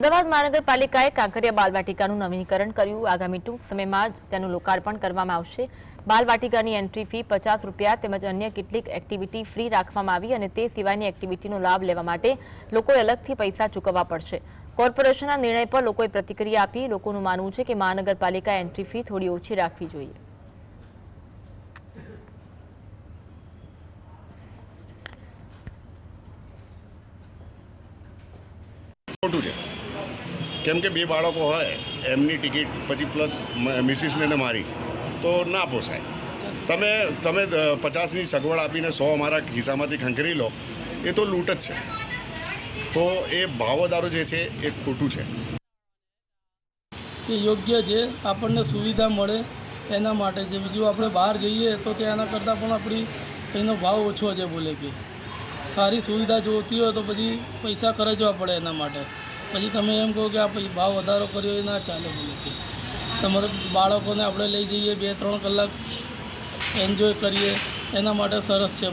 અમદાવાદ મહાનગરપાલિકાએ કાંકરિયા બાલવાટિકાનું નવીનીકરણ કર્યું. આગામી ટૂંક સમયમાં જ તેનું લોકાર્પણ કરવામાં આવશે. બાલવાટિકાની એન્ટ્રી ફી પચાસ રૂપિયા તેમજ અન્ય કેટલીક એક્ટિવિટી ફ્રી રાખવામાં આવી અને તે સિવાયની એક્ટિવિટીનો લાભ લેવા માટે લોકોએ અલગથી પૈસા ચૂકવવા પડશે. કોર્પોરેશનના નિર્ણય પર લોકોએ પ્રતિક્રિયા આપી. લોકોનું માનવું છે કે મહાનગરપાલિકા એન્ટ્રી ફી થોડી ઓછી રાખવી જોઈએ. ખોટું છે. કેમ કે બે બાળકો હોય, એમની ટિકિટ, પછી પ્લસ મિસિસને ને મારી, તો ના પોસાય. તમે તમે પચાસની સગવડ આપીને સો અમારા ખિસ્સામાંથી ખંખેરી લો, એ તો લૂંટ જ છે. તો એ ભાવોદારો જે છે, એ ખોટું છે. કે યોગ્ય છે આપણને સુવિધા મળે એના માટે છે બીજું આપણે બહાર જઈએ, તો ત્યાંના કરતાં પણ આપણી એનો ભાવ ઓછો છે બોલે કે. સારી સુવિધા જોતી હોય તો પછી પૈસા ખર્ચવા પડે એના માટે. પછી તમે એમ કહો કે આ પછી ભાવ વધારો કર્યો એ ના ચાલે બોલે તમારે બાળકોને આપણે લઈ જઈએ બે, ત્રણ કલાક એન્જોય કરીએ, એના માટે સરસ છે.